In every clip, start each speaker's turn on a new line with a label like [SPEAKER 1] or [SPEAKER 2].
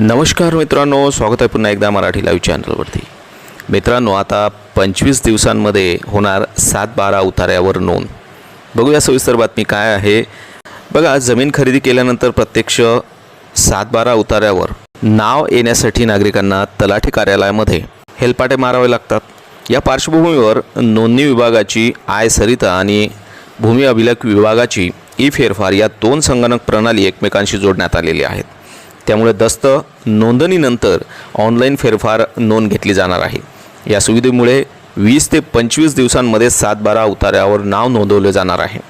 [SPEAKER 1] नमस्कार मित्रांनो स्वागत आहे पुन्हा एकदा मराठी लाईव्ह चॅनलवरती मित्रांनो आता पंचवीस दिवसांमध्ये होणार सात बारा उतार्यावर नोंद. बघूया सविस्तर बातमी काय आहे. बघा जमीन खरेदी केल्यानंतर प्रत्यक्ष सात बारा उतार्यावर नाव येण्यासाठी नागरिकांना तलाठी कार्यालयामध्ये हेलपाटे मारावे लागतात. या पार्श्वभूमीवर नोंदणी विभागाची आय सरिता आणि भूमी अभिलेख विभागाची ई फेरफार या दोन संगणक प्रणाली एकमेकांशी जोडण्यात आलेली आहेत. त्यामुळे दस्त नोंदणीनंतर ऑनलाईन फेरफार नोंद घेतली जाणार आहे. या सुविधेमुळे वीस ते पंचवीस दिवसांमध्ये सात बारा उतार्यावर नाव नोंदवले जाणार आहे.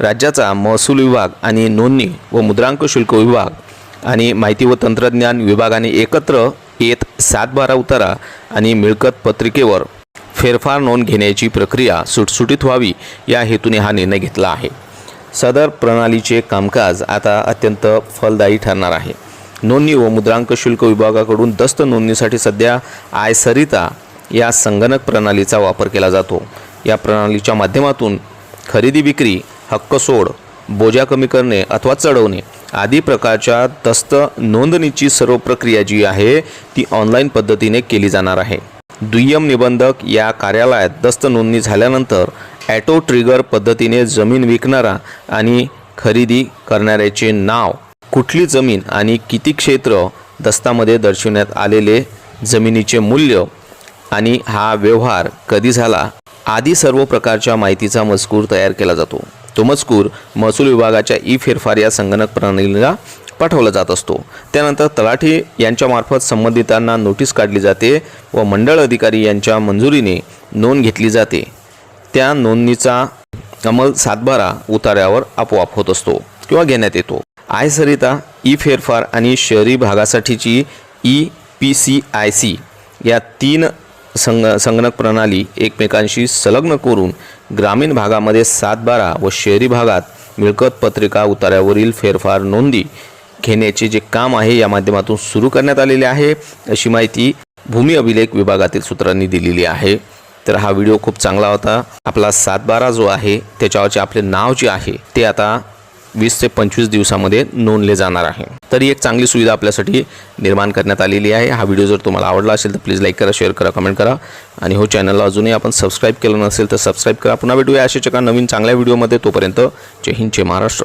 [SPEAKER 1] राज्याचा महसूल विभाग आणि नोंदणी व मुद्रांक शुल्क विभाग आणि माहिती व तंत्रज्ञान विभागाने एकत्र येत सात बारा उतारा आणि मिळकत पत्रिकेवर फेरफार नोंद घेण्याची प्रक्रिया सुटसुटीत व्हावी या हेतूने हा निर्णय घेतला आहे. सदर प्रणालीचे कामकाज आता अत्यंत फलदायी ठरणार आहे. नोंदणी व मुद्रांक शुल्क विभागाकडून दस्त नोंदणीसाठी सध्या आयसरिता या संगणक प्रणालीचा वापर केला जातो. या प्रणालीच्या माध्यमातून खरेदी विक्री हक्क सोड बोजा कमी करणे अथवा चढवणे आदी प्रकारच्या दस्त नोंदणीची सर्व प्रक्रिया जी आहे ती ऑनलाईन पद्धतीने केली जाणार आहे. दुय्यम निबंधक या कार्यालयात दस्त नोंदणी झाल्यानंतर ॲटो ट्रिगर पद्धतीने जमीन विकणारा आणि खरेदी करणाऱ्याचे नाव कुठली जमीन आणि किती क्षेत्र दस्तामध्ये दर्शवण्यात आलेले जमिनीचे मूल्य आणि हा व्यवहार कधी झाला आदी सर्व प्रकारच्या माहितीचा मजकूर तयार केला जातो. तो मजकूर महसूल विभागाच्या ई फेरफार या संगणक प्रणालीला पाठवला जात असतो. त्यानंतर तलाठी यांच्यामार्फत संबंधितांना नोटीस काढली जाते व मंडळ अधिकारी यांच्या मंजुरीने नोंद घेतली जाते. त्या नोंदणीचा अंमल सातबारा उतार्यावर आपोआप होत असतो किंवा घेण्यात येतो. आय सरिता ई फेरफार आणि शहरी भागासाठीची E P C I C या तीन संग संगणक प्रणाली एकमेकांशी संलग्न करून ग्रामीण भागामध्ये सातबारा व शहरी भागात मिळकत पत्रिका उतार्यावरील फेरफार नोंदी घेण्याचे जे काम आहे या माध्यमातून सुरू करण्यात आलेले आहे अशी माहिती भूमी अभिलेख विभागातील सूत्रांनी दिलेली आहे. तर हा व्हिडिओ खूप चांगला होता. आपला सातबारा जो आहे त्याच्यावरचे आपले नाव जे आहे ते आता वीस ते पंचवीस दिवसामध्ये नोंदले जाणार आहे. तरी एक चांगली सुविधा आपल्यासाठी निर्माण करण्यात आलेली आहे. हा व्हिडिओ जर तुम्हाला आवडला असेल तर प्लीज लाईक करा शेअर करा कमेंट करा. आणि हो चॅनलला अजूनही आपण सबस्क्राईब केलं नसेल तर सबस्क्राईब करा. पुन्हा भेटूया अशाच एका नवीन चांगल्या व्हिडिओमध्ये तोपर्यंत जय हिंद जय महाराष्ट्र.